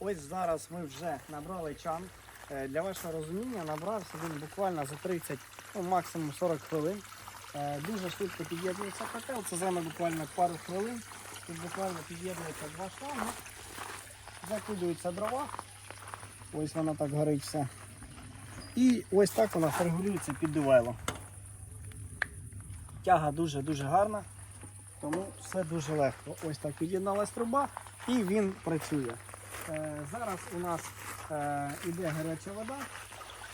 ось зараз ми вже набрали чан. Е, Для вашого розуміння набрався він буквально за 30, ну максимум 40 хвилин. Е, Дуже швидко під'єднується котел, це займе буквально пару хвилин. Тут буквально під'єднується два шланги, закидуються дрова. Ось вона так горить все. І ось так вона регулюється під дувело. Тяга дуже-дуже гарна, тому все дуже легко. Ось так під'єдналась труба і він працює. Е, зараз у нас е, іде гаряча вода.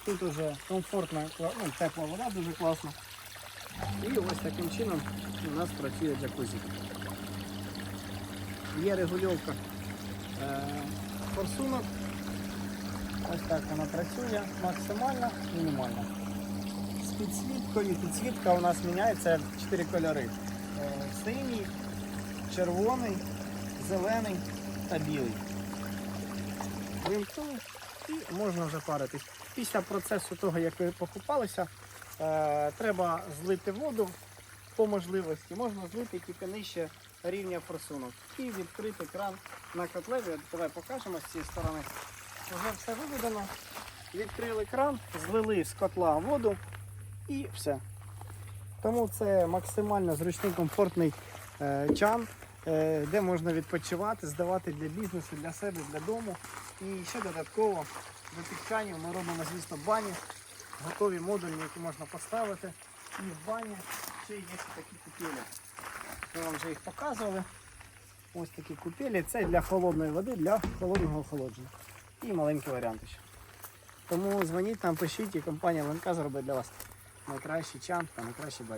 Тут уже комфортна, ну, тепла вода, дуже класно. І ось таким чином у нас працює джакузі. Є регульовка е, форсунок. Ось так вона працює максимально, мінімально. З підсвіткою. Підсвітка у нас міняється в 4 кольори. Синій, червоний, зелений та білий. Вимкнули і можна вже паритись. Після процесу того, як ви покупалися, е, треба злити воду по можливості. Можна злити тільки нижче рівня форсунок. І відкрити кран на котлеві. Давай покажемо з цієї сторони. Вже все виведено. Відкрили кран, злили з котла воду і все. Тому це максимально зручний, комфортний е, чан, де можна відпочивати, здавати для бізнесу, для себе, для дому. І ще додатково до тих чанів ми робимо, звісно, бані, готові модульні, які можна поставити. І в бані ще є такі купелі. Ми вам вже їх показували. Ось такі купелі. Це для холодної води, для холодного охолодження. І маленькі варіанти ще. Тому дзвоніть нам, пишіть, і компанія ЛНК зробить для вас найкращий чан та найкращий бані.